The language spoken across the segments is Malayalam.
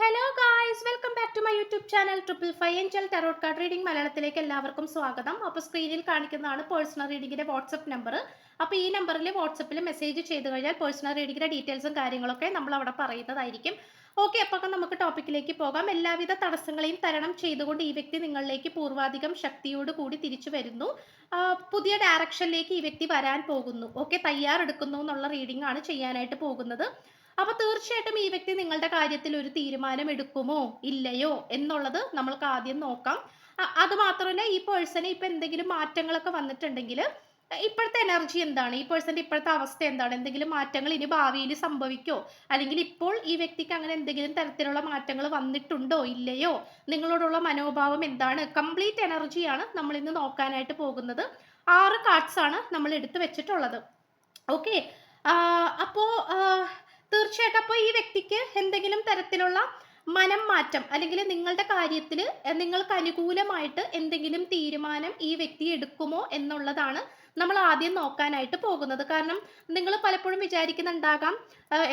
Hello guys welcome back to my YouTube channel triple five angel tarot card reading മലയാളത്തിലേക്ക് എല്ലാവർക്കും സ്വാഗതം. അപ്പോൾ സ്ക്രീനിൽ കാണിക്കുന്നതാണ് പേഴ്സണൽ റീഡിങ്ങിന്റെ വാട്സപ്പ് നമ്പർ അപ്പോൾ ഈ നമ്പറിൽ വാട്സപ്പിൽ മെസ്സേജ് ചെയ്ത് കഴിഞ്ഞാൽ പേഴ്സണൽ റീഡിങ്ങിന്റെ ഡീറ്റെയിൽസും കാര്യങ്ങളൊക്കെ നമ്മൾ അവിടെ പറയുന്നതായിരിക്കും. ഓക്കെ അപ്പോൾ നമുക്ക് ടോപ്പിക്കിലേക്ക് പോകാം. എല്ലാവിധ തടസ്സങ്ങളെയും തരണം ചെയ്തുകൊണ്ട് ഈ വ്യക്തി നിങ്ങളിലേക്ക് പൂർവാധികം ശക്തിയോട് കൂടി തിരിച്ചു വരുന്നു. പുതിയ ഡയറക്ഷനിലേക്ക് ഈ വ്യക്തി വരാൻ പോകുന്നു. ഓക്കെ തയ്യാറെടുക്കുന്നു എന്നുള്ള റീഡിംഗ് ആണ് ചെയ്യാനായിട്ട് പോകുന്നത്. അപ്പൊ തീർച്ചയായിട്ടും ഈ വ്യക്തി നിങ്ങളുടെ കാര്യത്തിൽ ഒരു തീരുമാനം എടുക്കുമോ? ഇല്ലയോ? എന്നുള്ളത് നമ്മൾക്ക് ആദ്യം നോക്കാം. അത് മാത്രമല്ല ഈ പേഴ്സണ് ഇപ്പൊ എന്തെങ്കിലും മാറ്റങ്ങളൊക്കെ വന്നിട്ടുണ്ടെങ്കിൽ ഇപ്പോഴത്തെ എനർജി എന്താണ്? ഈ പേഴ്സന്റെ ഇപ്പോഴത്തെ അവസ്ഥ എന്താണ്? എന്തെങ്കിലും മാറ്റങ്ങൾ ഇനി ഭാവിയിൽ സംഭവിക്കോ? അല്ലെങ്കിൽ ഇപ്പോൾ ഈ വ്യക്തിക്ക് അങ്ങനെ എന്തെങ്കിലും തരത്തിലുള്ള മാറ്റങ്ങൾ വന്നിട്ടുണ്ടോ? ഇല്ലയോ? നിങ്ങളോടുള്ള മനോഭാവം എന്താണ്? കംപ്ലീറ്റ് എനർജിയാണ് നമ്മൾ ഇന്ന് നോക്കാനായിട്ട് പോകുന്നത്. ആറ് കാർഡ്സ് ആണ് നമ്മൾ എടുത്തു വെച്ചിട്ടുള്ളത്. ഓക്കെ അപ്പോ തീർച്ചയായിട്ടും അപ്പോൾ ഈ വ്യക്തിക്ക് എന്തെങ്കിലും തരത്തിലുള്ള മനം മാറ്റം അല്ലെങ്കിൽ നിങ്ങളുടെ കാര്യത്തിൽ നിങ്ങൾക്ക് അനുകൂലമായിട്ട് എന്തെങ്കിലും തീരുമാനം ഈ വ്യക്തി എടുക്കുമോ എന്നുള്ളതാണ് നമ്മൾ ആദ്യം നോക്കാനായിട്ട് പോകുന്നത്. കാരണം നിങ്ങൾ പലപ്പോഴും വിചാരിക്കുന്നുണ്ടാകാം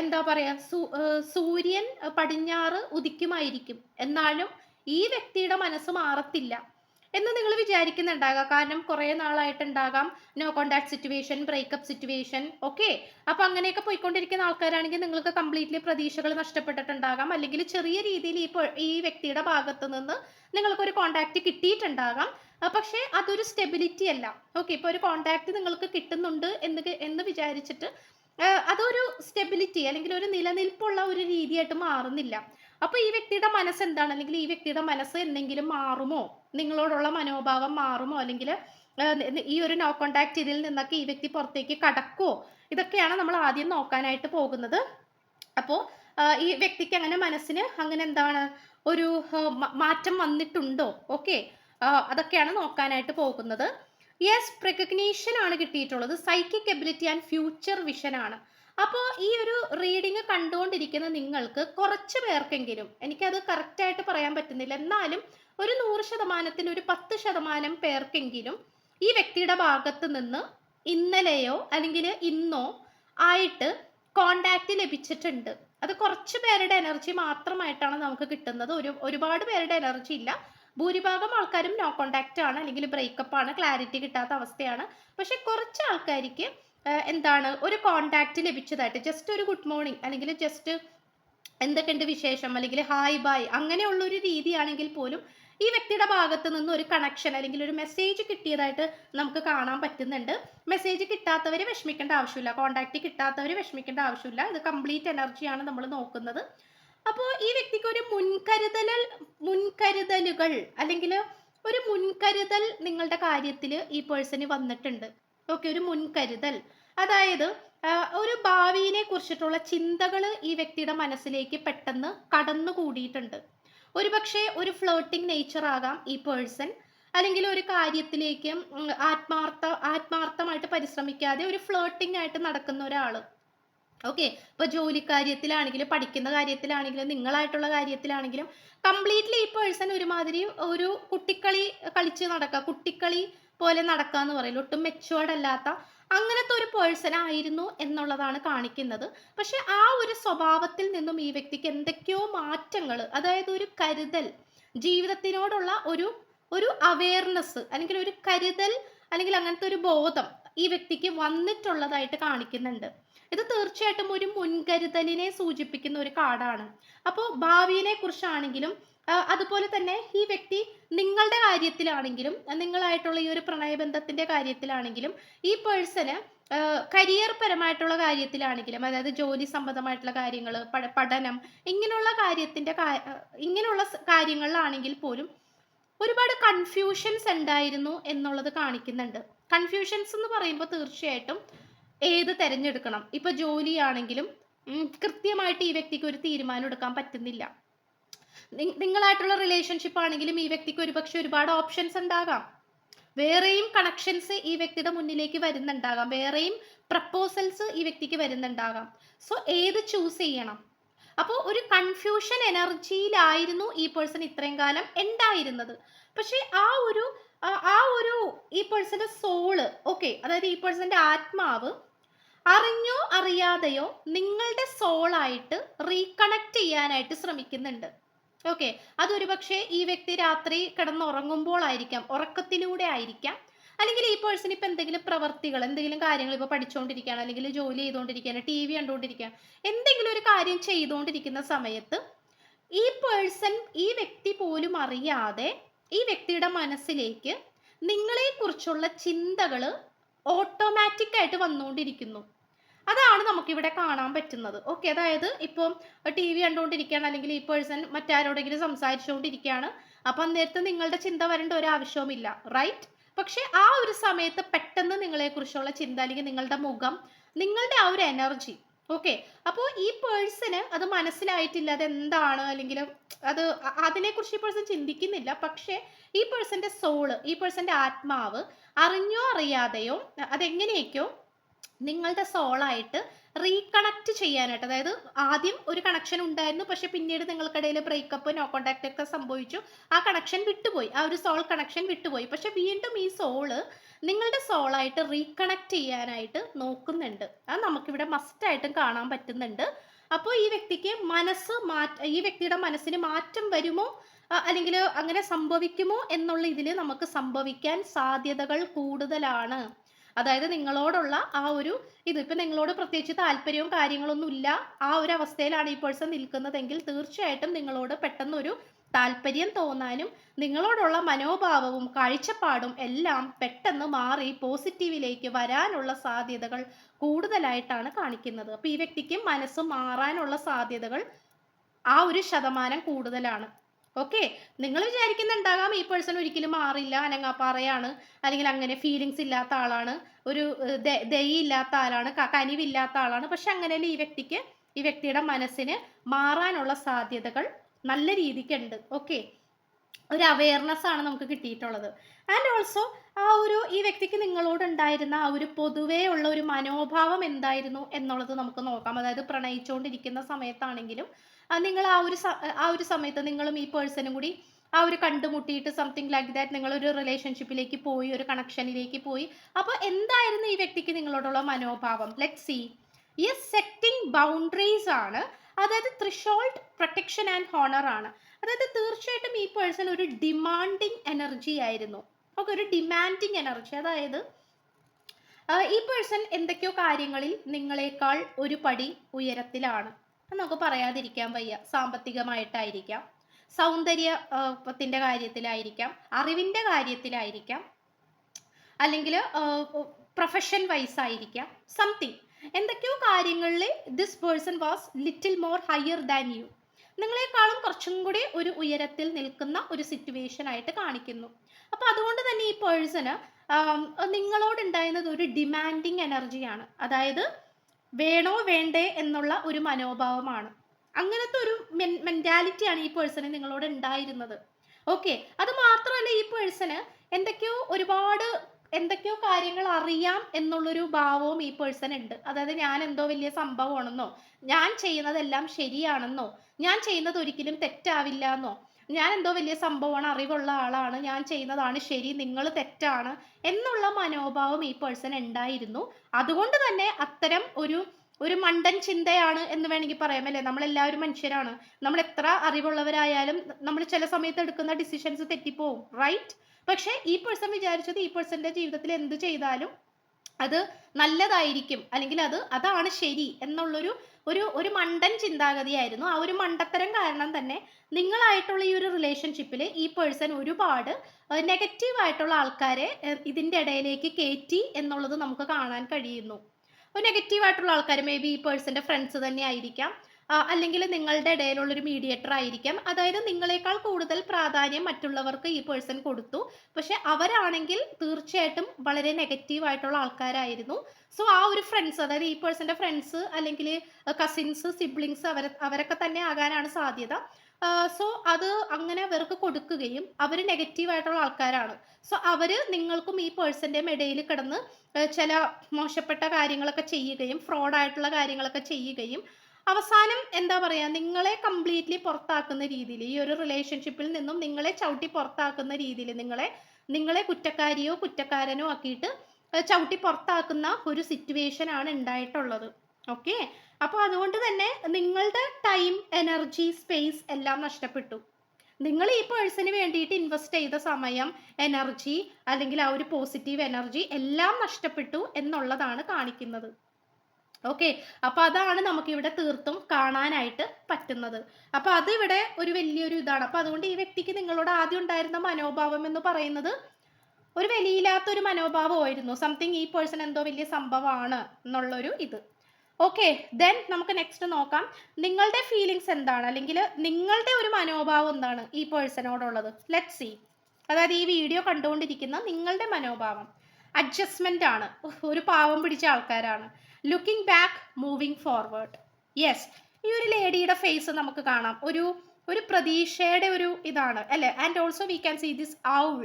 എന്താ പറയുക സൂര്യൻ പടിഞ്ഞാറ് ഉദിക്കുമായിരിക്കും. എന്നാലും ഈ വ്യക്തിയുടെ മനസ്സ് മാറത്തില്ല. എന്ന് നിങ്ങൾ വിചാരിക്കുന്നുണ്ടാകാം. കാരണം കുറേ നാളായിട്ടുണ്ടാകാം. No contact situation breakup situation okay അപ്പോൾ അങ്ങനെയൊക്കെ പോയിക്കൊണ്ടിരിക്കുന്ന ആൾക്കാരാണെങ്കിൽ നിങ്ങൾക്ക് കംപ്ലീറ്റ്ലി പ്രതീക്ഷകൾ നഷ്ടപ്പെട്ടിട്ടുണ്ടാകാം. അല്ലെങ്കിൽ ചെറിയ രീതിയിൽ ഈ ഈ വ്യക്തിയുടെ ഭാഗത്ത് നിന്ന് നിങ്ങൾക്കൊരു കോണ്ടാക്ട് കിട്ടിയിട്ടുണ്ടാകാം. പക്ഷെ അതൊരു സ്റ്റെബിലിറ്റി അല്ല. ഓക്കെ ഇപ്പോൾ ഒരു കോണ്ടാക്ട് നിങ്ങൾക്ക് കിട്ടുന്നുണ്ട് എന്ന് എന്ന് വിചാരിച്ചിട്ട് അതൊരു സ്റ്റെബിലിറ്റി അല്ലെങ്കിൽ ഒരു നിലനിൽപ്പുള്ള ഒരു രീതിയായിട്ട് മാറുന്നില്ല. അപ്പോൾ ഈ വ്യക്തിയുടെ മനസ്സ് എന്താണ്? അല്ലെങ്കിൽ ഈ വ്യക്തിയുടെ മനസ്സ് എന്തെങ്കിലും മാറുമോ? നിങ്ങളോടുള്ള മനോഭാവം മാറുമോ? അല്ലെങ്കിൽ ഈ ഒരു നോ കോണ്ടാക്ട് ഇതിൽ നിന്നൊക്കെ ഈ വ്യക്തി പുറത്തേക്ക് കടക്കുമോ ഇതൊക്കെയാണ് നമ്മൾ ആദ്യം നോക്കാനായിട്ട് പോകുന്നത്. അപ്പോൾ ഈ വ്യക്തിക്ക് അങ്ങനെ മനസ്സിന് അങ്ങനെ എന്താണ്? ഒരു മാറ്റം വന്നിട്ടുണ്ടോ? ഓക്കെ. അതൊക്കെയാണ് നോക്കാനായിട്ട് പോകുന്നത്. യെസ് റെക്കഗ്നീഷൻ ആണ് കിട്ടിയിട്ടുള്ളത്. Psychic ability and future vision ആണ്. അപ്പോൾ ഈ ഒരു റീഡിങ് കണ്ടുകൊണ്ടിരിക്കുന്ന നിങ്ങൾക്ക് കുറച്ച് പേർക്കെങ്കിലും എനിക്കത് കറക്റ്റായിട്ട് പറയാൻ പറ്റുന്നില്ല. എന്നാലും ഒരു നൂറ് ശതമാനത്തിന് ഒരു പത്ത് ശതമാനം പേർക്കെങ്കിലും ഈ വ്യക്തിയുടെ ഭാഗത്ത് നിന്ന് ഇന്നലെയോ അല്ലെങ്കിൽ ഇന്നോ ആയിട്ട് കോണ്ടാക്ട് ലഭിച്ചിട്ടുണ്ട്. അത് കുറച്ച് പേരുടെ എനർജി മാത്രമായിട്ടാണ് നമുക്ക് കിട്ടുന്നത്. ഒരു ഒരുപാട് പേരുടെ എനർജി ഇല്ല. ഭൂരിഭാഗം ആൾക്കാരും നോ കോണ്ടാക്റ്റ് ആണ് അല്ലെങ്കിൽ ബ്രേക്കപ്പ് ആണ്. ക്ലാരിറ്റി കിട്ടാത്ത അവസ്ഥയാണ്. പക്ഷെ കുറച്ച് ആൾക്കാർക്ക് എന്താണ്? ഒരു കോണ്ടാക്റ്റ് ലഭിച്ചതായിട്ട് ജസ്റ്റ് ഒരു ഗുഡ് മോർണിംഗ് അല്ലെങ്കിൽ ജസ്റ്റ് എന്തൊക്കെയുണ്ട് വിശേഷം അല്ലെങ്കിൽ ഹായ് ബായ് അങ്ങനെയുള്ള ഒരു രീതിയാണെങ്കിൽ പോലും ഈ വ്യക്തിയുടെ ഭാഗത്ത് നിന്ന് ഒരു കണക്ഷൻ അല്ലെങ്കിൽ ഒരു മെസ്സേജ് കിട്ടിയതായിട്ട് നമുക്ക് കാണാൻ പറ്റുന്നുണ്ട്. മെസ്സേജ് കിട്ടാത്തവർ വിഷമിക്കേണ്ട ആവശ്യമില്ല. കോണ്ടാക്റ്റ് കിട്ടാത്തവർ വിഷമിക്കേണ്ട ആവശ്യമില്ല. ഇത് കംപ്ലീറ്റ് എനർജിയാണ് നമ്മൾ നോക്കുന്നത്. അപ്പോൾ ഈ വ്യക്തിക്ക് ഒരു മുൻകരുതൽ മുൻകരുതലുകൾ അല്ലെങ്കിൽ ഒരു മുൻകരുതൽ നിങ്ങളുടെ കാര്യത്തിൽ ഈ പേഴ്സണ് വന്നിട്ടുണ്ട്. ഓക്കെ ഒരു മുൻകരുതൽ. അതായത് ഒരു ഭാവിയെ കുറിച്ചിട്ടുള്ള ചിന്തകൾ ഈ വ്യക്തിയുടെ മനസ്സിലേക്ക് പെട്ടെന്ന് കടന്നുകൂടിയിട്ടുണ്ട് ഒരുപക്ഷെ ഒരു ഫ്ലോട്ടിംഗ് നേച്ചർ ആകാം ഈ പേഴ്സൺ അല്ലെങ്കിൽ ഒരു കാര്യത്തിലേക്ക് ആത്മാർത്ഥ ആത്മാർത്ഥമായിട്ട് പരിശ്രമിക്കാതെ ഒരു ഫ്ലോട്ടിംഗ് ആയിട്ട് നടക്കുന്ന ഒരാൾ. ഓക്കെ ഇപ്പൊ ജോലി കാര്യത്തിലാണെങ്കിലും പഠിക്കുന്ന കാര്യത്തിലാണെങ്കിലും നിങ്ങളായിട്ടുള്ള കാര്യത്തിലാണെങ്കിലും കംപ്ലീറ്റ്ലി ഈ പേഴ്സൺ ഒരുമാതിരി ഒരു കുട്ടിക്കളി കളിച്ച് നടക്കുക. കുട്ടിക്കളി പോലെ നടക്കുക എന്ന് പറയില്ല. ഒട്ടും മെച്ചുവേർഡ് അല്ലാത്ത അങ്ങനത്തെ ഒരു പേഴ്സൺ ആയിരുന്നു എന്നുള്ളതാണ് കാണിക്കുന്നത്. പക്ഷെ ആ ഒരു സ്വഭാവത്തിൽ നിന്നും ഈ വ്യക്തിക്ക് എന്തൊക്കെയോ മാറ്റങ്ങൾ അതായത് ഒരു കരുതൽ ജീവിതത്തിനോടുള്ള ഒരു ഒരു അവയർനെസ് അല്ലെങ്കിൽ ഒരു കരുതൽ അല്ലെങ്കിൽ അങ്ങനത്തെ ഒരു ബോധം ഈ വ്യക്തിക്ക് വന്നിട്ടുള്ളതായിട്ട് കാണിക്കുന്നുണ്ട്. ഇത് തീർച്ചയായിട്ടും ഒരു മുൻകരുതലിനെ സൂചിപ്പിക്കുന്ന ഒരു കാർഡാണ് അപ്പോൾ ഭാവിയെ കുറിച്ചാണെങ്കിലും അതുപോലെ തന്നെ ഈ വ്യക്തി നിങ്ങളുടെ കാര്യത്തിലാണെങ്കിലും നിങ്ങളായിട്ടുള്ള ഈ ഒരു പ്രണയബന്ധത്തിന്റെ കാര്യത്തിലാണെങ്കിലും ഈ പേഴ്സണ് കരിയർ പരമായിട്ടുള്ള കാര്യത്തിലാണെങ്കിലും അതായത് ജോലി സംബന്ധമായിട്ടുള്ള കാര്യങ്ങൾ പഠനം ഇങ്ങനെയുള്ള കാര്യത്തിന്റെ ഇങ്ങനെയുള്ള കാര്യങ്ങളിലാണെങ്കിൽ പോലും ഒരുപാട് കൺഫ്യൂഷൻസ് ഉണ്ടായിരുന്നു എന്നുള്ളത് കാണിക്കുന്നുണ്ട്. കൺഫ്യൂഷൻസ് എന്ന് പറയുമ്പോൾ തീർച്ചയായിട്ടും ഏത് തിരഞ്ഞെടുക്കണം? ഇപ്പൊ ജോലിയാണെങ്കിലും കൃത്യമായിട്ട് ഈ വ്യക്തിക്ക് ഒരു തീരുമാനം എടുക്കാൻ പറ്റുന്നില്ല. നിങ്ങളായിട്ടുള്ള റിലേഷൻഷിപ്പ് ആണെങ്കിലും ഈ വ്യക്തിക്ക് ഒരുപക്ഷെ ഒരുപാട് ഓപ്ഷൻസ് ഉണ്ടാകാം. വേറെയും കണക്ഷൻസ് ഈ വ്യക്തിയുടെ മുന്നിലേക്ക് വരുന്നുണ്ടാകാം. വേറെയും പ്രപ്പോസൽസ് ഈ വ്യക്തിക്ക് വരുന്നുണ്ടാകാം. സോ ഏത് ചൂസ് ചെയ്യണം? അപ്പോൾ ഒരു കൺഫ്യൂഷൻ എനർജിയിലായിരുന്നു ഈ പേഴ്സൺ ഇത്രയും കാലം ഉണ്ടായിരുന്നത്. പക്ഷേ ആ ഒരു ആ- ഒരു ഈ പേഴ്സന്റെ സോൾ ഓക്കെ അതായത് ഈ പേഴ്സന്റെ ആത്മാവ് അറിഞ്ഞോ അറിയാതെയോ നിങ്ങളുടെ സോളായിട്ട് റീകണക്ട് ചെയ്യാനായിട്ട് ശ്രമിക്കുന്നുണ്ട്. ഓക്കെ അതൊരു പക്ഷേ ഈ വ്യക്തി രാത്രി കിടന്നുറങ്ങുമ്പോഴായിരിക്കാം ഉറക്കത്തിലൂടെ ആയിരിക്കാം അല്ലെങ്കിൽ ഈ പേഴ്സൺ ഇപ്പം എന്തെങ്കിലും പ്രവർത്തികൾ എന്തെങ്കിലും കാര്യങ്ങൾ ഇപ്പോൾ പഠിച്ചുകൊണ്ടിരിക്കുകയാണ് അല്ലെങ്കിൽ ജോലി ചെയ്തുകൊണ്ടിരിക്കുകയാണ് ടി വി കണ്ടുകൊണ്ടിരിക്കുകയാണ് എന്തെങ്കിലും ഒരു കാര്യം ചെയ്തുകൊണ്ടിരിക്കുന്ന സമയത്ത് ഈ പേഴ്സൺ ഈ വ്യക്തി പോലും അറിയാതെ ഈ വ്യക്തിയുടെ മനസ്സിലേക്ക് നിങ്ങളെക്കുറിച്ചുള്ള ചിന്തകൾ ഓട്ടോമാറ്റിക് ആയിട്ട് വന്നുകൊണ്ടിരിക്കുന്നു അതാണ് നമുക്കിവിടെ കാണാൻ പറ്റുന്നത്. ഓക്കെ അതായത് ഇപ്പം ടി വി കണ്ടുകൊണ്ടിരിക്കുകയാണ് അല്ലെങ്കിൽ ഈ പേഴ്സൺ മറ്റാരോടെങ്കിലും സംസാരിച്ചുകൊണ്ടിരിക്കുകയാണ് അപ്പം അന്നേരത്ത് നിങ്ങളുടെ ചിന്ത വരേണ്ട ഒരു ആവശ്യവുമില്ല റൈറ്റ് പക്ഷെ ആ ഒരു സമയത്ത് പെട്ടെന്ന് നിങ്ങളെക്കുറിച്ചുള്ള ചിന്ത അല്ലെങ്കിൽ നിങ്ങളുടെ മുഖം നിങ്ങളുടെ ആ ഒരു എനർജി ഓക്കെ അപ്പോൾ ഈ പേഴ്സന് അത് മനസ്സിലായിട്ടില്ല അത് എന്താണ് അല്ലെങ്കിൽ അത് അതിനെക്കുറിച്ച് ഈ പേഴ്സൺ ചിന്തിക്കുന്നില്ല പക്ഷേ ഈ പേഴ്സന്റെ സോൾ ഈ പേഴ്സന്റെ ആത്മാവ് അറിഞ്ഞോ അറിയാതെയോ അതെങ്ങനെയൊക്കെയോ നിങ്ങളുടെ സോളായിട്ട് റീകണക്ട് ചെയ്യാനായിട്ട്. അതായത് ആദ്യം ഒരു കണക്ഷൻ ഉണ്ടായിരുന്നു പക്ഷെ പിന്നീട് നിങ്ങൾക്കിടയിൽ ബ്രേക്കപ്പ് നോ കോണ്ടാക്ട് ഒക്കെ സംഭവിച്ചു. ആ കണക്ഷൻ വിട്ടുപോയി. ആ ഒരു സോൾ കണക്ഷൻ വിട്ടുപോയി. പക്ഷെ വീണ്ടും ഈ സോൾ നിങ്ങളുടെ സോളായിട്ട് റീകണക്ട് ചെയ്യാനായിട്ട് നോക്കുന്നുണ്ട്. അത് നമുക്കിവിടെ മസ്റ്റായിട്ടും കാണാൻ പറ്റുന്നുണ്ട്. അപ്പോൾ ഈ വ്യക്തിക്ക് മനസ്സ് മാറ്റ ഈ വ്യക്തിയുടെ മനസ്സിന് മാറ്റം വരുമോ? അല്ലെങ്കിൽ അങ്ങനെ സംഭവിക്കുമോ എന്നുള്ള ഇതിൽ നമുക്ക് സംഭവിക്കാൻ സാധ്യതകൾ കൂടുതലാണ്. അതായത് നിങ്ങളോടുള്ള ആ ഒരു ഇത്. ഇപ്പം നിങ്ങളോട് പ്രത്യേകിച്ച് താല്പര്യവും കാര്യങ്ങളൊന്നും ഇല്ല. ആ ഒരു അവസ്ഥയിലാണ് ഈ പേഴ്സൺ നിൽക്കുന്നതെങ്കിൽ തീർച്ചയായിട്ടും നിങ്ങളോട് പെട്ടെന്നൊരു താല്പര്യം തോന്നാനും നിങ്ങളോടുള്ള മനോഭാവവും കാഴ്ചപ്പാടും എല്ലാം പെട്ടെന്ന് മാറി പോസിറ്റീവിലേക്ക് വരാനുള്ള സാധ്യതകൾ കൂടുതലായിട്ടാണ് കാണിക്കുന്നത്. അപ്പോൾ ഈ വ്യക്തിക്ക് മനസ്സ് മാറാനുള്ള സാധ്യതകൾ ആ ഒരു ശതമാനം കൂടുതലാണ്. ഓക്കെ നിങ്ങൾ വിചാരിക്കുന്നുണ്ടാകാം ഈ പേഴ്സൺ ഒരിക്കലും മാറില്ല അനങ്ങാപ്പാറയാണ് അല്ലെങ്കിൽ അങ്ങനെ ഫീലിങ്സ് ഇല്ലാത്ത ആളാണ് ഒരു ദയില്ലാത്ത ആളാണ് കനിവില്ലാത്ത ആളാണ്. പക്ഷെ അങ്ങനെയല്ല ഈ വ്യക്തിക്ക് ഈ വ്യക്തിയുടെ മനസ്സിന് മാറാനുള്ള സാധ്യതകൾ നല്ല രീതിക്കുണ്ട്. ഓക്കെ ഒരു അവയർനെസ് ആണ് നമുക്ക് കിട്ടിയിട്ടുള്ളത്. ആൻഡ് ഓൾസോ ആ ഒരു ഈ വ്യക്തിക്ക് നിങ്ങളോട് ഉണ്ടായിരുന്ന ആ ഒരു പൊതുവേ ഉള്ള ഒരു മനോഭാവം എന്തായിരുന്നു എന്നുള്ളത് നമുക്ക് നോക്കാം. അതായത് പ്രണയിച്ചുകൊണ്ടിരിക്കുന്ന സമയത്താണെങ്കിലും നിങ്ങൾ ആ ഒരു ആ ഒരു സമയത്ത് നിങ്ങളും ഈ പേഴ്സണും കൂടി ആ ഒരു കണ്ടുമുട്ടിയിട്ട് സംതിങ് ലൈക്ക് ദാറ്റ് നിങ്ങൾ ഒരു റിലേഷൻഷിപ്പിലേക്ക് പോയി ഒരു കണക്ഷനിലേക്ക് പോയി. അപ്പോൾ എന്തായിരുന്നു ഈ വ്യക്തിക്ക് നിങ്ങളോടുള്ള മനോഭാവം? Let see yes setting boundaries ആണ്. അതായത് ത്രിഷോൾട്ട് പ്രൊട്ടക്ഷൻ ആൻഡ് ഹോണർ ആണ്. അതായത് തീർച്ചയായിട്ടും ഈ പേഴ്സൺ ഒരു ഡിമാൻഡിങ് എനർജി ആയിരുന്നു. ഓക്കെ ഒരു ഡിമാൻഡിങ് എനർജി അതായത് ഈ പേഴ്സൺ എന്തൊക്കെയോ കാര്യങ്ങളിൽ നിങ്ങളെക്കാൾ ഒരു പടി ഉയരത്തിലാണ്. നമുക്ക് പറയാതിരിക്കാൻ വയ്യ. സാമ്പത്തികമായിട്ടായിരിക്കാം. സൗന്ദര്യത്തിന്റെ കാര്യത്തിലായിരിക്കാം. അറിവിന്റെ കാര്യത്തിലായിരിക്കാം. അല്ലെങ്കിൽ പ്രൊഫഷൻ വൈസ് ആയിരിക്കാം. സംതിങ് എന്തൊക്കെയോ കാര്യങ്ങളിൽ this person was little more higher than you നിങ്ങളെക്കാളും കുറച്ചും കൂടി ഒരു ഉയരത്തിൽ നിൽക്കുന്ന ഒരു സിറ്റുവേഷൻ ആയിട്ട് കാണിക്കുന്നു. അപ്പൊ അതുകൊണ്ട് തന്നെ ഈ പേഴ്സണ് നിങ്ങളോടുണ്ടായിരുന്നത് ഒരു ഡിമാൻഡിങ് എനർജിയാണ് അതായത് വേണോ വേണ്ടേ എന്നുള്ള ഒരു മനോഭാവമാണ്. അങ്ങനത്തെ ഒരു മെന്റാലിറ്റിയാണ് ഈ പേഴ്സണ് നിങ്ങളോട് ഉണ്ടായിരുന്നത്. ഓക്കെ അത് മാത്രമല്ല ഈ പേഴ്സണ് എന്തൊക്കെയോ ഒരുപാട് എന്തൊക്കെയോ കാര്യങ്ങൾ അറിയാം എന്നുള്ളൊരു ഭാവവും ഈ പേഴ്സൺ ഉണ്ട് അതായത് ഞാൻ എന്തോ വലിയ സംഭവമാണെന്നോ ഞാൻ ചെയ്യുന്നതെല്ലാം ശരിയാണെന്നോ ഞാൻ ചെയ്യുന്നത് ഒരിക്കലും തെറ്റാവില്ല എന്നോ ഞാൻ എന്തോ വലിയ സംഭവമാണ് അറിവുള്ള ആളാണ് ഞാൻ ചെയ്യുന്നതാണ് ശരി നിങ്ങൾ തെറ്റാണ് എന്നുള്ള മനോഭാവം ഈ പേഴ്സൺ ഉണ്ടായിരുന്നു. അതുകൊണ്ട് തന്നെ അത്തരം ഒരു ഒരു മണ്ടൻ ചിന്തയാണ് എന്ന് വേണമെങ്കിൽ പറയാം അല്ലേ നമ്മളെല്ലാവരും മനുഷ്യരാണ്. നമ്മൾ എത്ര അറിവുള്ളവരായാലും നമ്മൾ ചില സമയത്ത് എടുക്കുന്ന ഡിസിഷൻസ് തെറ്റിപ്പോവും റൈറ്റ് പക്ഷേ ഈ പേഴ്സൺ വിചാരിച്ചത് ഈ പേഴ്സന്റെ ജീവിതത്തിൽ എന്ത് ചെയ്താലും അത് നല്ലതായിരിക്കും. അല്ലെങ്കിൽ അത് അതാണ് ശരി എന്നുള്ളൊരു ഒരു ഒരു മണ്ടൻ ചിന്താഗതിയായിരുന്നു. ആ ഒരു മണ്ടത്തരം കാരണം തന്നെ നിങ്ങളായിട്ടുള്ള ഈ ഒരു റിലേഷൻഷിപ്പിൽ ഈ പേഴ്സൺ ഒരുപാട് നെഗറ്റീവ് ആയിട്ടുള്ള ആൾക്കാരെ ഇതിന്റെ ഇടയിലേക്ക് കയറ്റി എന്നുള്ളത് നമുക്ക് കാണാൻ കഴിയുന്നു. നെഗറ്റീവ് ആയിട്ടുള്ള ആൾക്കാർ മേ ബി ഈ പേഴ്സന്റെ ഫ്രണ്ട്സ് തന്നെ ആയിരിക്കാം. അല്ലെങ്കിൽ നിങ്ങളുടെ ഇടയിലുള്ളൊരു മീഡിയേറ്റർ ആയിരിക്കാം. അതായത് നിങ്ങളെക്കാൾ കൂടുതൽ പ്രാധാന്യം മറ്റുള്ളവർക്ക് ഈ പേഴ്സൺ കൊടുത്തു. പക്ഷെ അവരാണെങ്കിൽ തീർച്ചയായിട്ടും വളരെ നെഗറ്റീവ് ആയിട്ടുള്ള ആൾക്കാരായിരുന്നു. സോ ആ ഒരു ഫ്രണ്ട്സ് അതായത് ഈ പേഴ്സന്റെ ഫ്രണ്ട്സ് അല്ലെങ്കിൽ കസിൻസ് സിബ്ലിങ്സ് അവർ അവരൊക്കെ തന്നെ ആകാനാണ് സാധ്യത. സോ അത് അങ്ങനെ അവർക്ക് കൊടുക്കുകയും അവർ നെഗറ്റീവ് ആയിട്ടുള്ള ആൾക്കാരാണ്. സോ അവർ നിങ്ങൾക്കും ഈ പേഴ്സന്റെ ഇടയിൽ കിടന്ന് ചില മോശപ്പെട്ട കാര്യങ്ങളൊക്കെ ചെയ്യുകയും ഫ്രോഡായിട്ടുള്ള കാര്യങ്ങളൊക്കെ ചെയ്യുകയും അവസാനം എന്താ പറയാ നിങ്ങളെ കംപ്ലീറ്റ്ലി പുറത്താക്കുന്ന രീതിയിൽ ഈ ഒരു റിലേഷൻഷിപ്പിൽ നിന്നും നിങ്ങളെ ചവിട്ടി പുറത്താക്കുന്ന രീതിയിൽ നിങ്ങളെ നിങ്ങളെ കുറ്റക്കാരിയോ കുറ്റക്കാരനോ ആക്കിയിട്ട് ചവിട്ടി പുറത്താക്കുന്ന ഒരു സിറ്റുവേഷൻ ആണ് ഉണ്ടായിട്ടുള്ളത്. ഓക്കെ അപ്പോൾ അതുകൊണ്ട് തന്നെ നിങ്ങളുടെ ടൈം എനർജി സ്പേസ് എല്ലാം നഷ്ടപ്പെട്ടു. നിങ്ങൾ ഈ പേഴ്സണിന് വേണ്ടിയിട്ട് ഇൻവെസ്റ്റ് ചെയ്ത സമയം എനർജി അല്ലെങ്കിൽ ആ ഒരു പോസിറ്റീവ് എനർജി എല്ലാം നഷ്ടപ്പെട്ടു എന്നുള്ളതാണ് കാണിക്കുന്നത്. ഓക്കെ അപ്പൊ അതാണ് നമുക്ക് ഇവിടെ തീർത്തും കാണാനായിട്ട് പറ്റുന്നത്. അപ്പൊ അത് ഇവിടെ ഒരു വലിയൊരു ഇതാണ്. അപ്പൊ അതുകൊണ്ട് ഈ വ്യക്തിക്ക് നിങ്ങളോട് ആദ്യം ഉണ്ടായിരുന്ന മനോഭാവം എന്ന് പറയുന്നത് ഒരു വിലയില്ലാത്തൊരു മനോഭാവമായിരുന്നു. സംതിങ് ഈ പേഴ്സൺ എന്തോ വലിയ സംഭവമാണ് എന്നുള്ളൊരു ഇത്. ഓക്കെ ദെൻ നമുക്ക് നെക്സ്റ്റ് നോക്കാം. നിങ്ങളുടെ ഫീലിങ്സ് എന്താണ്? അല്ലെങ്കിൽ നിങ്ങളുടെ ഒരു മനോഭാവം എന്താണ് ഈ പേഴ്സണോടുള്ളത് ലെറ്റ് സി അതായത് ഈ വീഡിയോ കണ്ടുകൊണ്ടിരിക്കുന്ന നിങ്ങളുടെ മനോഭാവം. അഡ്ജസ്റ്റ്മെന്റ് ആണ്. ഒരു പാവം പിടിച്ച ആൾക്കാരാണ്. Looking back moving forward yes ഈ ഒരു ലേഡിയുടെ ഫേസ് നമുക്ക് കാണാം. ഒരു ഒരു പ്രതീക്ഷയുടെ ഒരു ഇതാണ് അല്ലേ? And also we can see this owl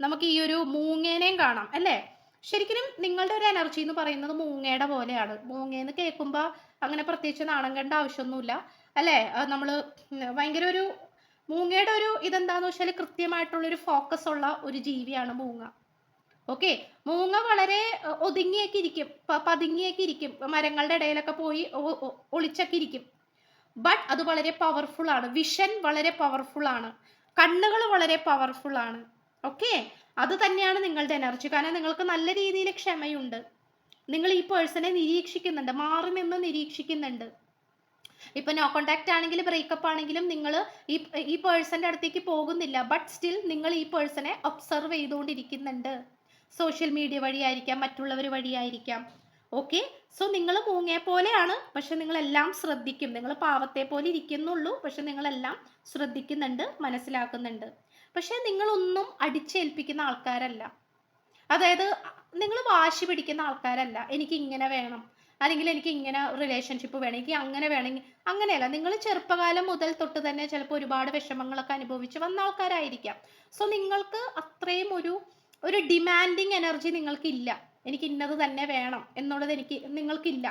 നമുക്ക് ഈ ഒരു മൂങ്ങേനെയും കാണാം അല്ലേ? ശരിക്കും നിങ്ങളുടെ ഒരു എനർജി എന്ന് പറയുന്നത് മൂങ്ങയുടെ പോലെയാണ്. മൂങ്ങേന്ന് കേൾക്കുമ്പോൾ അങ്ങനെ പ്രത്യേകിച്ച് നാണം കണ്ട ആവശ്യമൊന്നുമില്ല അല്ലേ? നമ്മൾ ഭയങ്കര ഒരു മൂങ്ങയുടെ ഒരു ഇതെന്താന്ന് വെച്ചാൽ കൃത്യമായിട്ടുള്ളൊരു ഫോക്കസ് ഉള്ള ഒരു ജീവിയാണ് മൂങ്ങ. ഓക്കെ. മൂങ്ങ വളരെ ഒതുങ്ങിയൊക്കെ ഇരിക്കും. പതുങ്ങിയൊക്കെ ഇരിക്കും. മരങ്ങളുടെ ഇടയിലൊക്കെ പോയി ഒളിച്ചൊക്കെ ഇരിക്കും. ബട്ട് അത് വളരെ പവർഫുൾ ആണ്. വിഷൻ വളരെ പവർഫുൾ ആണ്. കണ്ണുകൾ വളരെ പവർഫുൾ ആണ്. ഓക്കെ? അത് തന്നെയാണ് നിങ്ങളുടെ എനർജി കാരണം നിങ്ങൾക്ക് നല്ല രീതിയിൽ ക്ഷമയുണ്ട്. നിങ്ങൾ ഈ പേഴ്സണെ നിരീക്ഷിക്കുന്നുണ്ട്. മാറുമെന്ന് നിരീക്ഷിക്കുന്നുണ്ട്. ഇപ്പൊ നോ കോണ്ടാക്ട് ആണെങ്കിലും ബ്രേക്കപ്പ് ആണെങ്കിലും നിങ്ങൾ ഈ ഈ പേഴ്സന്റെ അടുത്തേക്ക് പോകുന്നില്ല. ബട്ട് സ്റ്റിൽ നിങ്ങൾ ഈ പേഴ്സണെ ഒബ്സർവ് ചെയ്തുകൊണ്ടിരിക്കുന്നുണ്ട്. സോഷ്യൽ മീഡിയ വഴിയായിരിക്കാം മറ്റുള്ളവർ വഴിയായിരിക്കാം. ഓക്കെ സോ നിങ്ങൾ മൂങ്ങയെ പോലെയാണ്. പക്ഷെ നിങ്ങളെല്ലാം ശ്രദ്ധിക്കും. നിങ്ങൾ പാവത്തെ പോലെ ഇരിക്കുന്നുള്ളൂ. പക്ഷെ നിങ്ങളെല്ലാം ശ്രദ്ധിക്കുന്നുണ്ട് മനസ്സിലാക്കുന്നുണ്ട്. പക്ഷെ നിങ്ങളൊന്നും അടിച്ചേൽപ്പിക്കുന്ന ആൾക്കാരല്ല. അതായത് നിങ്ങൾ വാശി പിടിക്കുന്ന ആൾക്കാരല്ല. എനിക്ക് ഇങ്ങനെ വേണം. അല്ലെങ്കിൽ എനിക്ക് ഇങ്ങനെ റിലേഷൻഷിപ്പ് വേണം. എനിക്ക് അങ്ങനെ വേണമെങ്കിൽ അങ്ങനെയല്ല. നിങ്ങൾ ചെറുപ്പകാലം മുതൽ തൊട്ട് തന്നെ ചിലപ്പോൾ ഒരുപാട് വിഷമങ്ങളൊക്കെ അനുഭവിച്ച് വന്ന ആൾക്കാരായിരിക്കാം. സോ നിങ്ങൾക്ക് അത്രയും ഒരു ഒരു ഡിമാൻഡിങ് എനർജി നിങ്ങൾക്കില്ല. എനിക്ക് ഇന്നത് തന്നെ വേണം എന്നുള്ളത് എനിക്ക് നിങ്ങൾക്കില്ല.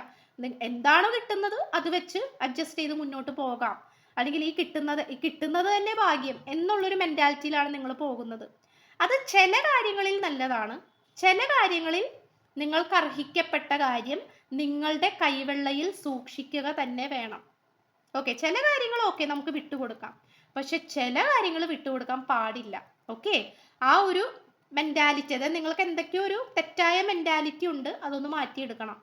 എന്താണ് കിട്ടുന്നത് അത് വെച്ച് അഡ്ജസ്റ്റ് ചെയ്ത് മുന്നോട്ട് പോകാം. അല്ലെങ്കിൽ ഈ കിട്ടുന്നത് കിട്ടുന്നത് തന്നെ ഭാഗ്യം എന്നുള്ളൊരു മെന്റാലിറ്റിയിലാണ് നിങ്ങൾ പോകുന്നത്. അത് ചില കാര്യങ്ങളിൽ നല്ലതാണ്. ചില കാര്യങ്ങളിൽ നിങ്ങൾക്ക് അർഹിക്കപ്പെട്ട കാര്യം നിങ്ങളുടെ കൈവെള്ളയിൽ സൂക്ഷിക്കുക തന്നെ വേണം. ഓക്കെ ചില കാര്യങ്ങൾ ഓക്കെ നമുക്ക് വിട്ടുകൊടുക്കാം. പക്ഷെ ചില കാര്യങ്ങൾ വിട്ടുകൊടുക്കാൻ പാടില്ല. ഓക്കെ ആ ഒരു മെന്റാലിറ്റി അതായത് നിങ്ങൾക്ക് എന്തൊക്കെയോ ഒരു തെറ്റായ മെന്റാലിറ്റി ഉണ്ട് അതൊന്ന് മാറ്റിയെടുക്കണം.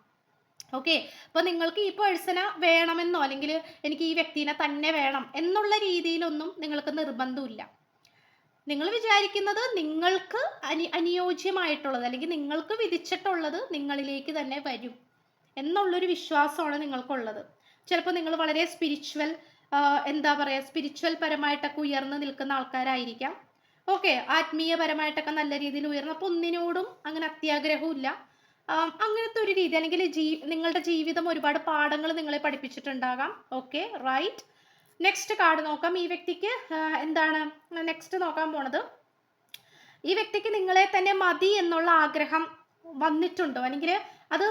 ഓക്കെ അപ്പോൾ നിങ്ങൾക്ക് ഈ പേഴ്സണെ വേണമെന്നോ അല്ലെങ്കിൽ എനിക്ക് ഈ വ്യക്തിനെ തന്നെ വേണം എന്നുള്ള രീതിയിലൊന്നും നിങ്ങൾക്ക് നിർബന്ധമില്ല. നിങ്ങൾ വിചാരിക്കുന്നത് നിങ്ങൾക്ക് അനി അനുയോജ്യമായിട്ടുള്ളത് അല്ലെങ്കിൽ നിങ്ങൾക്ക് വിധിച്ചിട്ടുള്ളത് നിങ്ങളിലേക്ക് തന്നെ വരും എന്നുള്ളൊരു വിശ്വാസമാണ് നിങ്ങൾക്കുള്ളത്. ചിലപ്പോൾ നിങ്ങൾ വളരെ സ്പിരിച്വൽ എന്താ പറയുക സ്പിരിച്വൽ പരമായിട്ടൊക്കെ ഉയർന്നു നിൽക്കുന്ന ആൾക്കാരായിരിക്കാം. ഓക്കെ ആത്മീയപരമായിട്ടൊക്കെ നല്ല രീതിയിൽ ഉയർന്നു. അപ്പോൾ ഒന്നിനോടും അങ്ങനെ ആം, അങ്ങനത്തെ ഒരു രീതി അല്ലെങ്കിൽ ജീ നിങ്ങളുടെ ജീവിതം ഒരുപാട് പാഠങ്ങൾ നിങ്ങളെ പഠിപ്പിച്ചിട്ടുണ്ടാകാം. Okay right. നെക്സ്റ്റ് കാർഡ് നോക്കാം. ഈ വ്യക്തിക്ക് എന്താണ്? നെക്സ്റ്റ് നോക്കാൻ പോണത്. ഈ വ്യക്തിക്ക് നിങ്ങളെ തന്നെ മതി എന്നുള്ള ആഗ്രഹം വന്നിട്ടുണ്ടോ? അല്ലെങ്കിൽ അത്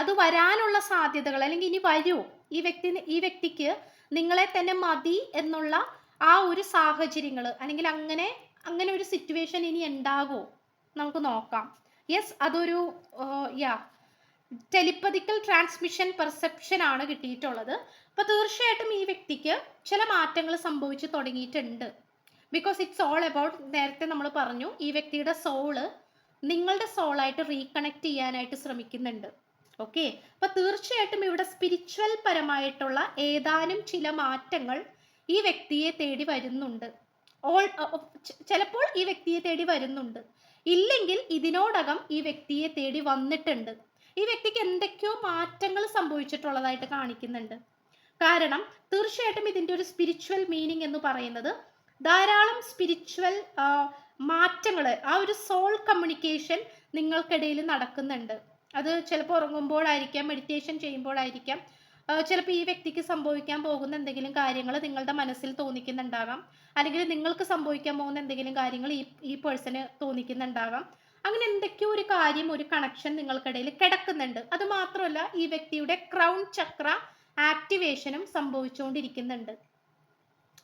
അത് വരാനുള്ള സാധ്യതകൾ അല്ലെങ്കിൽ ഇനി വരൂ ഈ വ്യക്തി ഈ വ്യക്തിക്ക് നിങ്ങളെ തന്നെ മതി എന്നുള്ള ആ ഒരു സാഹചര്യങ്ങൾ അല്ലെങ്കിൽ അങ്ങനെ അങ്ങനെ ഒരു സിറ്റുവേഷൻ ഇനി ഉണ്ടാകുമോ നമുക്ക് നോക്കാം. യെസ് അതൊരു യാ ടെലിപ്പതിക്കൽ ട്രാൻസ്മിഷൻ പെർസെപ്ഷൻ ആണ് കിട്ടിയിട്ടുള്ളത്. അപ്പോൾ തീർച്ചയായിട്ടും ഈ വ്യക്തിക്ക് ചില മാറ്റങ്ങൾ സംഭവിച്ചു തുടങ്ങിയിട്ടുണ്ട്. ബിക്കോസ് ഇറ്റ്സ് ഓൾ അബൌട്ട് നേരത്തെ നമ്മൾ പറഞ്ഞു ഈ വ്യക്തിയുടെ സോൾ നിങ്ങളുടെ സോളായിട്ട് റീകണക്ട് ചെയ്യാനായിട്ട് ശ്രമിക്കുന്നുണ്ട്. ഓക്കെ അപ്പൊ തീർച്ചയായിട്ടും ഇവിടെ സ്പിരിച്വൽ പരമായിട്ടുള്ള ഏതാനും ചില മാറ്റങ്ങൾ ഈ വ്യക്തിയെ തേടി വരുന്നുണ്ട്. ഓൾ ചിലപ്പോൾ ഈ വ്യക്തിയെ തേടി വരുന്നുണ്ട്. ഇല്ലെങ്കിൽ ഇതിനോടകം ഈ വ്യക്തിയെ തേടി വന്നിട്ടുണ്ട്. ഈ വ്യക്തിക്ക് എന്തൊക്കെയോ മാറ്റങ്ങൾ സംഭവിച്ചിട്ടുള്ളതായിട്ട് കാണിക്കുന്നുണ്ട്. കാരണം തീർച്ചയായിട്ടും ഇതിന്റെ ഒരു സ്പിരിച്വൽ മീനിങ് എന്ന് പറയുന്നത് ധാരാളം സ്പിരിച്വൽ മാറ്റങ്ങൾ ആ ഒരു സോൾ കമ്മ്യൂണിക്കേഷൻ നിങ്ങൾക്കിടയിൽ നടക്കുന്നുണ്ട്. അത് ചിലപ്പോൾ ഉറങ്ങുമ്പോഴായിരിക്കാം മെഡിറ്റേഷൻ ചെയ്യുമ്പോഴായിരിക്കാം ചിലപ്പോൾ ഈ വ്യക്തിക്ക് സംഭവിക്കാൻ പോകുന്ന എന്തെങ്കിലും കാര്യങ്ങൾ നിങ്ങളുടെ മനസ്സിൽ തോന്നിക്കുന്നുണ്ടാകാം. അല്ലെങ്കിൽ നിങ്ങൾക്ക് സംഭവിക്കാൻ പോകുന്ന എന്തെങ്കിലും കാര്യങ്ങൾ ഈ ഈ പേഴ്സണ് തോന്നിക്കുന്നുണ്ടാകാം. അങ്ങനെ എന്തൊക്കെയോ ഒരു കാര്യം ഒരു കണക്ഷൻ നിങ്ങൾക്കിടയിൽ കിടക്കുന്നുണ്ട്. അത് മാത്രമല്ല ഈ വ്യക്തിയുടെ ക്രൗൺ ചക്ര ആക്ടിവേഷനും സംഭവിച്ചുകൊണ്ടിരിക്കുന്നുണ്ട്.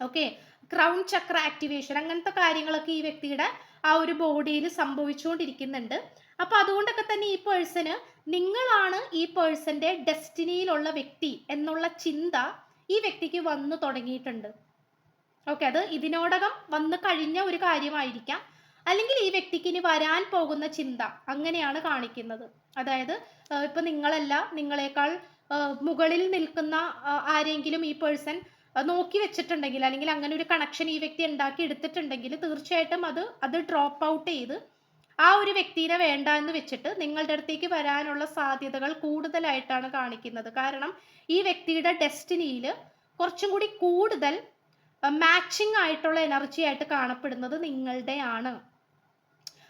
ഓക്കെ ക്രൗൺ ചക്ര ആക്ടിവേഷൻ അങ്ങനത്തെ കാര്യങ്ങളൊക്കെ ഈ വ്യക്തിയുടെ ആ ഒരു ബോഡിയിൽ സംഭവിച്ചുകൊണ്ടിരിക്കുന്നുണ്ട്. അപ്പൊ അതുകൊണ്ടൊക്കെ തന്നെ ഈ പേഴ്സന് നിങ്ങളാണ് ഈ പേഴ്സന്റെ ഡെസ്റ്റിനിയിലുള്ള വ്യക്തി എന്നുള്ള ചിന്ത ഈ വ്യക്തിക്ക് വന്നു തുടങ്ങിയിട്ടുണ്ട്. ഓക്കെ അത് ഇതിനോടകം വന്നു കഴിഞ്ഞ ഒരു കാര്യമായിരിക്കാം. അല്ലെങ്കിൽ ഈ വ്യക്തിക്ക് ഇനി വരാൻ പോകുന്ന ചിന്ത അങ്ങനെയാണ് കാണിക്കുന്നത്. അതായത് ഇപ്പൊ നിങ്ങളല്ല നിങ്ങളെക്കാൾ മുകളിൽ നിൽക്കുന്ന ആരെങ്കിലും ഈ പേഴ്സൺ നോക്കി വെച്ചിട്ടുണ്ടെങ്കിൽ അല്ലെങ്കിൽ അങ്ങനെ ഒരു കണക്ഷൻ ഈ വ്യക്തി ഉണ്ടാക്കി എടുത്തിട്ടുണ്ടെങ്കിൽ തീർച്ചയായിട്ടും അത് അത് ഡ്രോപ്പ് ഔട്ട് ചെയ്ത് ആ ഒരു വ്യക്തിനെ വേണ്ട എന്ന് വെച്ചിട്ട് നിങ്ങളുടെ അടുത്തേക്ക് വരാനുള്ള സാധ്യതകൾ കൂടുതലായിട്ടാണ് കാണിക്കുന്നത്. കാരണം ഈ വ്യക്തിയുടെ ഡെസ്റ്റിനിയിൽ കുറച്ചും കൂടി കൂടുതൽ മാച്ചിങ് ആയിട്ടുള്ള എനർജി ആയിട്ട് കാണപ്പെടുന്നത് നിങ്ങളുടെയാണ്.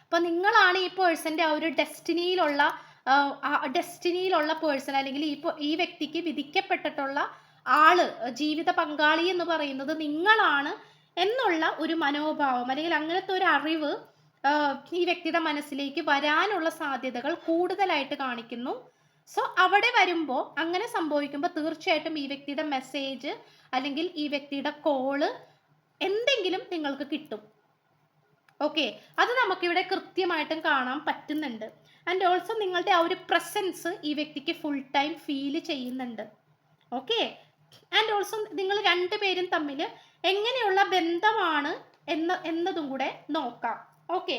അപ്പൊ നിങ്ങളാണ് ഈ പേഴ്സന്റെ ആ ഒരു ഡെസ്റ്റിനിയിലുള്ള ഡെസ്റ്റിനിയിലുള്ള പേഴ്സൺ അല്ലെങ്കിൽ ഈ ഈ വ്യക്തിക്ക് വിധിക്കപ്പെട്ടിട്ടുള്ള ആൾ ജീവിത പങ്കാളി എന്ന് പറയുന്നത് നിങ്ങളാണ് എന്നുള്ള ഒരു മനോഭാവം അല്ലെങ്കിൽ അങ്ങനത്തെ ഒരു അറിവ് ഈ വ്യക്തിയുടെ മനസ്സിലേക്ക് വരാനുള്ള സാധ്യതകൾ കൂടുതലായിട്ട് കാണിക്കുന്നു. സോ അവിടെ വരുമ്പോൾ അങ്ങനെ സംഭവിക്കുമ്പോൾ തീർച്ചയായിട്ടും ഈ വ്യക്തിയുടെ മെസ്സേജ് അല്ലെങ്കിൽ ഈ വ്യക്തിയുടെ കോൾ എന്തെങ്കിലും നിങ്ങൾക്ക് കിട്ടും. ഓക്കെ അത് നമുക്കിവിടെ കൃത്യമായിട്ടും കാണാൻ പറ്റുന്നുണ്ട്. ആൻഡ് ഓൾസോ നിങ്ങളുടെ ആ ഒരു പ്രസൻസ് ഈ വ്യക്തിക്ക് ഫുൾ ടൈം ഫീൽ ചെയ്യുന്നുണ്ട്. ഓക്കെ ആൻഡ് ഓൾസോ നിങ്ങൾ രണ്ടുപേരും തമ്മിൽ എങ്ങനെയുള്ള ബന്ധമാണ് എന്ന എന്നതും കൂടെ നോക്കാം. ഓക്കെ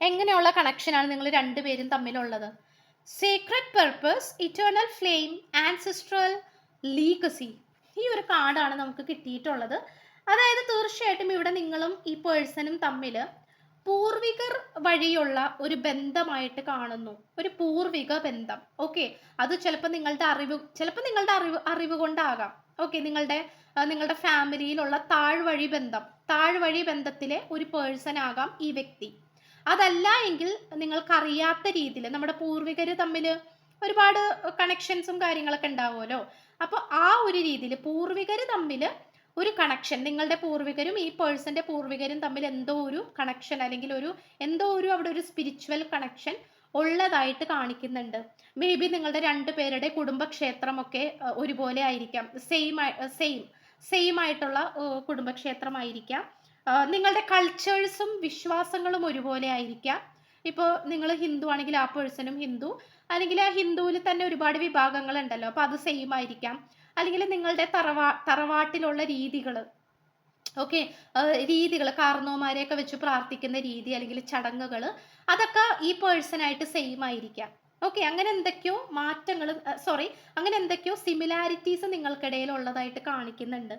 എങ്ങനെയുള്ള കണക്ഷനാണ് നിങ്ങൾ രണ്ടുപേരും തമ്മിലുള്ളത്? Secret purpose eternal flame ancestral legacy ഈ ഒരു കാർഡാണ് നമുക്ക് കിട്ടിയിട്ടുള്ളത്. അതായത് തീർച്ചയായിട്ടും ഇവിടെ നിങ്ങളും ഈ പേഴ്സണും തമ്മിൽ പൂർവികർ വഴിയുള്ള ഒരു ബന്ധമായിട്ട് കാണുന്നു. ഒരു പൂർവിക ബന്ധം. ഓക്കെ അത് ചിലപ്പോൾ നിങ്ങളുടെ അറിവ് ചിലപ്പോൾ നിങ്ങളുടെ അറിവ് അറിവ് കൊണ്ടാകാം. ഓക്കെ നിങ്ങളുടെ നിങ്ങളുടെ ഫാമിലിയിലുള്ള താഴ്വഴി ബന്ധം. താഴ്വഴി ബന്ധത്തിലെ ഒരു പേഴ്സൺ ആകാം ഈ വ്യക്തി. അതല്ല എങ്കിൽ നിങ്ങൾക്കറിയാത്ത രീതിയിൽ നമ്മുടെ പൂർവികർ തമ്മിൽ ഒരുപാട് കണക്ഷൻസും കാര്യങ്ങളൊക്കെ ഉണ്ടാവുമല്ലോ. അപ്പോൾ ആ ഒരു രീതിയിൽ പൂർവികർ തമ്മിൽ ഒരു കണക്ഷൻ നിങ്ങളുടെ പൂർവികരും ഈ പേഴ്സന്റെ പൂർവികരും തമ്മിൽ എന്തോ ഒരു കണക്ഷൻ അല്ലെങ്കിൽ ഒരു എന്തോ ഒരു അവിടെ ഒരു സ്പിരിച്വൽ കണക്ഷൻ ഉള്ളതായിട്ട് കാണിക്കുന്നുണ്ട്. മേ ബി നിങ്ങളുടെ രണ്ടു പേരുടെ കുടുംബക്ഷേത്രമൊക്കെ ഒരുപോലെ ആയിരിക്കാം. സെയിം സെയിം സെയിം ആയിട്ടുള്ള കുടുംബക്ഷേത്രമായിരിക്കാം. നിങ്ങളുടെ കൾച്ചേഴ്സും വിശ്വാസങ്ങളും ഒരുപോലെ ആയിരിക്കാം. ഇപ്പോൾ നിങ്ങൾ ഹിന്ദു ആണെങ്കിൽ ആ പേഴ്സണും ഹിന്ദു. അല്ലെങ്കിൽ ആ ഹിന്ദുവിൽ തന്നെ ഒരുപാട് വിഭാഗങ്ങൾ ഉണ്ടല്ലോ അപ്പോൾ അത് സെയിം ആയിരിക്കാം. അല്ലെങ്കിൽ നിങ്ങളുടെ തറവാ തറവാട്ടിലുള്ള രീതികൾ ഓക്കെ രീതികൾ കാർന്നോമാരെയൊക്കെ വെച്ച് പ്രാർത്ഥിക്കുന്ന രീതി അല്ലെങ്കിൽ ചടങ്ങുകൾ അതൊക്കെ ഈ പേഴ്സണായിട്ട് സെയിം ആയിരിക്കാം. ഓക്കെ അങ്ങനെ എന്തൊക്കെയോ മാറ്റങ്ങൾ സോറി അങ്ങനെ എന്തൊക്കെയോ സിമിലാരിറ്റീസ് നിങ്ങൾക്കിടയിൽ ഉള്ളതായിട്ട് കാണിക്കുന്നുണ്ട്.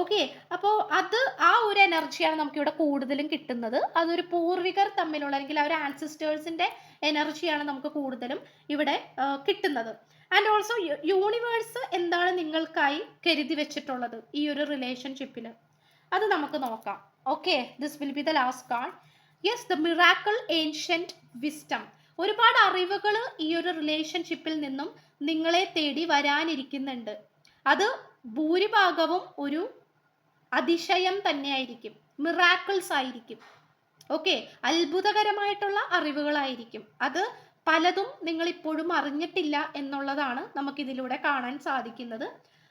ഓക്കെ അപ്പോൾ അത് ആ ഒരു എനർജിയാണ് നമുക്കിവിടെ കൂടുതലും കിട്ടുന്നത്. അതൊരു പൂർവികർ തമ്മിലുള്ള അല്ലെങ്കിൽ ആ ഒരു ആൻസിസ്റ്റേഴ്സിന്റെ എനർജിയാണ് നമുക്ക് കൂടുതലും ഇവിടെ കിട്ടുന്നത്. ആൻഡ് ഓൾസോ യൂണിവേഴ്സ് എന്താണ് നിങ്ങൾക്കായി കരുതി വെച്ചിട്ടുള്ളത് ഈ ഒരു റിലേഷൻഷിപ്പിൽ അത് നമുക്ക് നോക്കാം. Okay this will be the last card yes the miracle ancient wisdom ഒരുപാട് അറിവുകൾ ഈ ഒരു റിലേഷൻഷിപ്പിൽ നിന്നും നിങ്ങളെ തേടി വരാനിരിക്കുന്നുണ്ട്. അത് ഭൂരിഭാഗവും ഒരു അതിശയം തന്നെയായിരിക്കും. മിറാക്കിൾസ് ആയിരിക്കും. ഓക്കെ അത്ഭുതകരമായിട്ടുള്ള അറിവുകളായിരിക്കും. അത് പലതും നിങ്ങൾ ഇപ്പോഴും അറിഞ്ഞിട്ടില്ല എന്നുള്ളതാണ് നമുക്കിതിലൂടെ കാണാൻ സാധിക്കുന്നത്.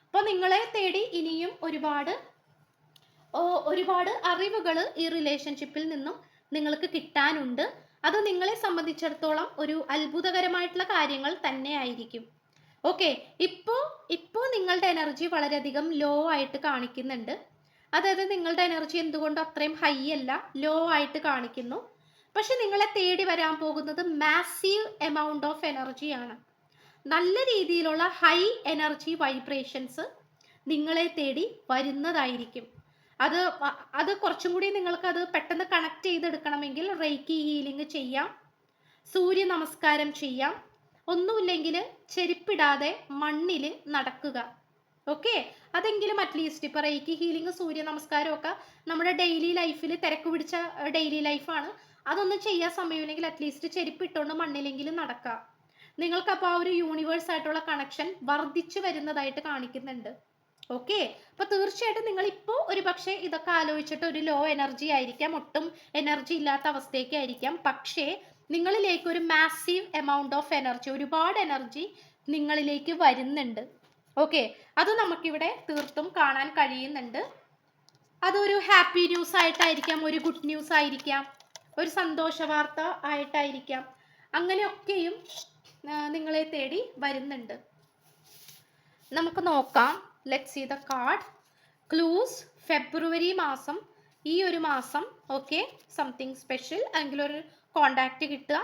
അപ്പോൾ നിങ്ങളെ തേടി ഇനിയും ഒരുപാട് ഒരുപാട് അറിവുകൾ ഈ റിലേഷൻഷിപ്പിൽ നിന്നും നിങ്ങൾക്ക് കിട്ടാനുണ്ട്. അത് നിങ്ങളെ സംബന്ധിച്ചിടത്തോളം ഒരു അത്ഭുതകരമായിട്ടുള്ള കാര്യങ്ങൾ തന്നെ ആയിരിക്കും ഓക്കെ ഇപ്പോ ഇപ്പോ നിങ്ങളുടെ എനർജി വളരെയധികം ലോ ആയിട്ട് കാണിക്കുന്നുണ്ട്. അതായത് നിങ്ങളുടെ എനർജി എന്തുകൊണ്ട് അത്രയും ഹൈ അല്ല ലോ ആയിട്ട് കാണിക്കുന്നു. പക്ഷെ നിങ്ങളെ തേടി വരാൻ പോകുന്നത് മാസീവ് എമൗണ്ട് ഓഫ് എനർജിയാണ് നല്ല രീതിയിലുള്ള ഹൈ എനർജി വൈബ്രേഷൻസ് നിങ്ങളെ തേടി വരുന്നതായിരിക്കും. അത് അത് കുറച്ചും കൂടി നിങ്ങൾക്ക് അത് പെട്ടെന്ന് കണക്ട് ചെയ്തെടുക്കണമെങ്കിൽ റേക്കി ഹീലിംഗ് ചെയ്യാം. സൂര്യ നമസ്കാരം ചെയ്യാം. ഒന്നുമില്ലെങ്കിൽ ചെരുപ്പിടാതെ മണ്ണിൽ നടക്കുക. ഓക്കെ അതെങ്കിലും അറ്റ്ലീസ്റ്റ് ഇപ്പോൾ റേക്കി ഹീലിംഗ് സൂര്യ നമസ്കാരം ഒക്കെ നമ്മുടെ ഡെയിലി ലൈഫിൽ തിരക്ക് പിടിച്ച ഡെയിലി ലൈഫാണ് അതൊന്നും ചെയ്യാൻ സമയമില്ലെങ്കിൽ അറ്റ്ലീസ്റ്റ് ചെരുപ്പിട്ടുകൊണ്ട് മണ്ണിലെങ്കിലും നടക്കുക നിങ്ങൾക്കപ്പോൾ ആ ഒരു യൂണിവേഴ്സ് ആയിട്ടുള്ള കണക്ഷൻ വർദ്ധിച്ചു വരുന്നതായിട്ട് കാണിക്കുന്നുണ്ട്. ഓക്കെ അപ്പൊ തീർച്ചയായിട്ടും നിങ്ങൾ ഇപ്പോൾ ഒരു പക്ഷേ ഇതൊക്കെ ആലോചിച്ചിട്ട് ഒരു ലോ എനർജി ആയിരിക്കാം ഒട്ടും എനർജി ഇല്ലാത്ത അവസ്ഥയൊക്കെ ആയിരിക്കാം. പക്ഷേ നിങ്ങളിലേക്ക് ഒരു മാസീവ് എമൗണ്ട് ഓഫ് എനർജി ഒരുപാട് എനർജി നിങ്ങളിലേക്ക് വരുന്നുണ്ട്. ഓക്കെ അത് നമുക്കിവിടെ തീർത്തും കാണാൻ കഴിയുന്നുണ്ട്. അതൊരു ഹാപ്പി ന്യൂസ് ആയിട്ടായിരിക്കാം ഒരു ഗുഡ് ന്യൂസ് ആയിരിക്കാം ഒരു സന്തോഷ വാർത്ത ആയിട്ടായിരിക്കാം. അങ്ങനെയൊക്കെയും നിങ്ങളെ തേടി വരുന്നുണ്ട്. നമുക്ക് നോക്കാം. Let see the card clues February മാസം ഈ ഒരു മാസം ഓക്കെ സംതിങ് സ്പെഷ്യൽ അല്ലെങ്കിൽ ഒരു കോണ്ടാക്റ്റ് കിട്ടുക.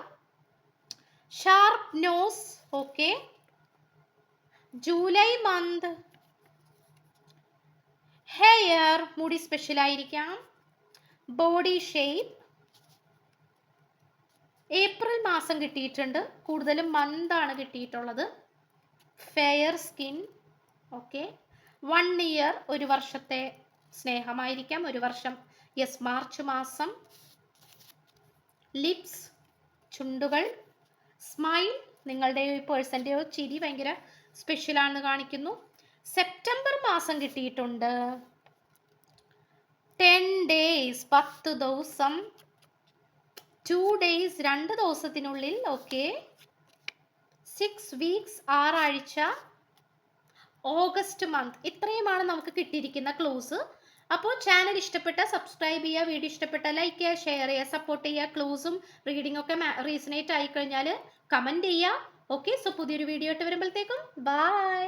Sharp nose okay July month hair മുടി സ്പെഷ്യൽ ആയിരിക്കാം. ബോഡി ഷേപ്പ് ഏപ്രിൽ മാസം കിട്ടിയിട്ടുണ്ട്. കൂടുതലും മന്താണ് കിട്ടിയിട്ടുള്ളത്. Fair skin okay one year ഒരു വർഷത്തെ സ്നേഹമായിരിക്കാം. ഒരു വർഷം. യെസ് മാർച്ച് മാസം. ലിപ്സ് ചുണ്ടുകൾ. സ്മൈൽ നിങ്ങളുടെ ഈ പേഴ്സന്റെയോ ചിരി ഭയങ്കര സ്പെഷ്യലാണെന്ന് കാണിക്കുന്നു. സെപ്റ്റംബർ മാസം കിട്ടിയിട്ടുണ്ട്. ടെൻ ഡേയ്സ് പത്ത് ദിവസം. ടു ഡേയ്സ് രണ്ട് ദിവസത്തിനുള്ളിൽ ഓക്കെ സിക്സ് വീക്സ് ആറാഴ്ച. ഓഗസ്റ്റ് മന്ത് ഇത്രയുമാണ് നമുക്ക് കിട്ടിയിരിക്കുന്ന ക്ലൂസ് അപ്പോൾ ചാനൽ ഇഷ്ടപ്പെട്ട സബ്സ്ക്രൈബ് ചെയ്യുക വീഡിയോ ഇഷ്ടപ്പെട്ട ലൈക്ക് ചെയ്യുക ഷെയർ ചെയ്യുക സപ്പോർട്ട് ചെയ്യുക. ക്ലൂസും റീഡിംഗ് ഒക്കെ റീസണേറ്റ് ആയിക്കഴിഞ്ഞാൽ കമന്റ് ചെയ്യുക. ഓക്കെ സോ പുതിയൊരു വീഡിയോ ആയിട്ട് വരുമ്പോഴത്തേക്കും. ബൈ